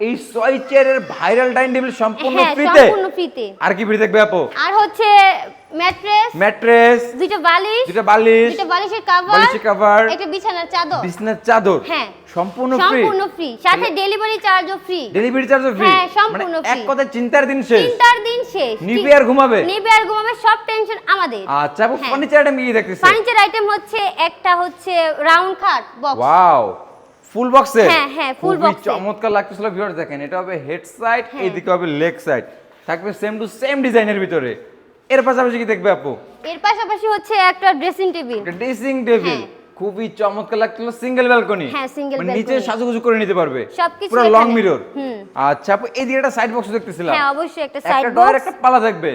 এই ছয় চেয়ারের ভাইরাল ডাইনিং টেবিল সম্পূর্ণ হ্যাঁ ফ্রিতে সম্পূর্ণ ফ্রিতে আর কি ফ্রি থাকবে আপু? আর হচ্ছে ম্যাট্রেস ম্যাট্রেস দুইটা বালিশ দুটো বালিশ দুইটা বালিশের কভার বালিশের cover, একটা বিছানার চাদর। বিছনার চাদর। হ্যাঁ সম্পূর্ণ ফ্রি সম্পূর্ণ ফ্রি সাথে ডেলিভারি চার্জও ফ্রি ডেলিভারি চার্জও ফ্রি হ্যাঁ, সম্পূর্ণ এক free। কথায় চিন্তার দিন শেষ। তিনটার দিন শেষ। নিবে আর ঘুমাবে। নিবে আর ঘুমাবে সব টেনশন আমাদের। আচ্ছা আপু হ্যাঁ। ফার্নিচার আইটেম কি দেখতেছে? ফার্নিচার আইটেম হচ্ছে একটা হচ্ছে রাউন্ড খাট বক্স ওয়াও ফুল বক্সে হ্যাঁ, হ্যাঁ, box এ। চমৎকার লাগতেছিল ভিউয়ার্স দেখেন। এটা হবে হেড সাইড হ্যাঁ। এইদিকে হবে লেগ সাইড থাকবে সেম টু সেম ডিজাইনের ভিতরে। এর পাশাপাশি কি দেখবে আপু? এর পাশাপাশি হচ্ছে একটা ড্রেসিং টেবিল ড্রেসিং টেবিল হ্যাঁ। খুবই চমৎকার লাগছিল সিঙ্গেল ব্যালকনি হ্যাঁ, single নিচে balcony। সাজুগুজু করে নিতে পারবে। সবকিছু পুরো লং। মিরর। আচ্ছা আপু এই দিকে একটা সাইড বক্স দেখতেছিলাম। হ্যাঁ অবশ্যই একটা সাইড বক্স একটা পাল্লা থাকবে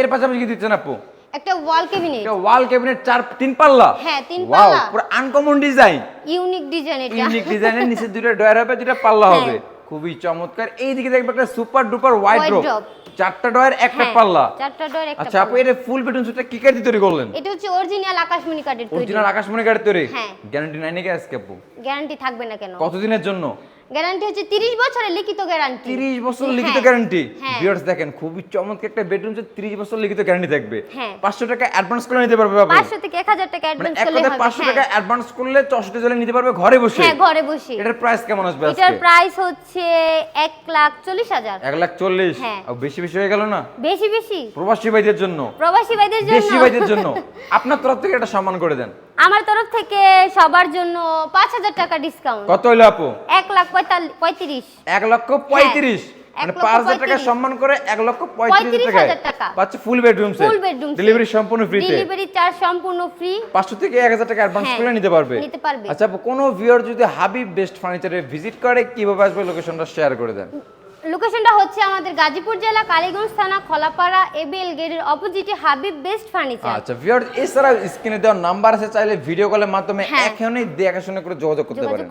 এর পাশাপাশি কি দিচ্ছেন আপু? একটা ওয়াল ক্যাবিনেট এটা ওয়াল ক্যাবিনেট চার তিন পাল্লা। হ্যাঁ, তিন পাল্লা। পুরো আনকমন ডিজাইন ইউনিক ডিজাইন এটা। ইউনিক ডিজাইনের নিচে দুটো ডয়ার হবে দুটো পাল্লা হ্যাঁ। হবে। খুবই চমৎকার। এইদিকে দেখবে একটা সুপার ডুপার ওয়াইড ড্রপ চারটা ডয়ার একটা হ্যাঁ, পাল্লা। চারটা ডোর একটা আচ্ছা আপু এটা ফুল বেডরুম সেটটা কি কাটি তৈরি করলেন? এটা হচ্ছে অরিজিনাল আকাশমণি কাঠের তৈরি। অরিজিনাল আকাশমণি কাঠের তৈরি? হ্যাঁ। গ্যারান্টি নাই নাকি আজকে আপু? গ্যারান্টি থাকবে না কেন? কতদিনের জন্য? গ্যারান্টি হচ্ছে 30 বছরের লিখিত গ্যারান্টি 30 বছর হ্যাঁ, লিখিত গ্যারান্টি হ্যাঁ। ভিউয়ার্স দেখেন খুবই চমৎকার একটা বেডরুম যে 30 বছর লিখিত গ্যারান্টি থাকবে। হ্যাঁ। 500 টাকা অ্যাডভান্স করে নিতে পারবে আপু 500 থেকে 1000 টাকা মানে অ্যাডভান্স এক করলে হবে 500 টাকা হ্যাঁ। অ্যাডভান্স করলে 64 জলে নিতে পারবে ঘরে বসে। হ্যাঁ ঘরে বসে। এটার প্রাইস কেমন আসবে এটার প্রাইস হচ্ছে 1 লাখ 40 হাজার। এক লাখ চল্লিশ? হ্যাঁ। আর বেশি বেশি হয়ে গেল না? বেশি বেশি। প্রবাসী ভাইদের জন্য। প্রবাসী ভাইদের জন্য। ভাইদের জন্য। আপনার তরফ থেকে একটা সম্মান করে দেন। আমার তরফ থেকে সবার জন্য 5000 টাকা ডিসকাউন্ট কত হইল আপু? 1 লাখ 45 এক লক্ষ পঁয়ত্রিশ। এক মানে লক্ষ পাঁচ হাজার টাকা পঁয়ত্রিশ। সম্মান করে এক লক্ষ পঁয়ত্রিশ হাজার টাকা। পাচ্ছে full bedroom full bedroom delivery সম্পূর্ণ ফ্রিতে ডেলিভারি চার্জ সম্পূর্ণ ফ্রি পাঁচশো থেকে এক হাজার টাকা অ্যাডভান্স হ্যাঁ, করলে নিতে পারবে। নিতে পারবে। আচ্ছা কোনো ভিউয়ার যদি হাবিব বেস্ট ফার্নিচারে ভিজিট করে কীভাবে আসবে? লোকেশনটা শেয়ার করে দেন। আমাদের গাজীপুর জেলা কালীগঞ্জ থানা খলাপাড়া এবিএল গেটের অপোজিটে হাবিব বেস্ট ফার্নিচার আচ্ছা ভিউয়ার্স এছাড়াও স্ক্রিনে দেওয়া নাম্বার আছে চাইলে ভিডিও কলের মাধ্যমে হ্যাঁ। এখনই দেখাশোনা করে যোগাযোগ করতে পারেন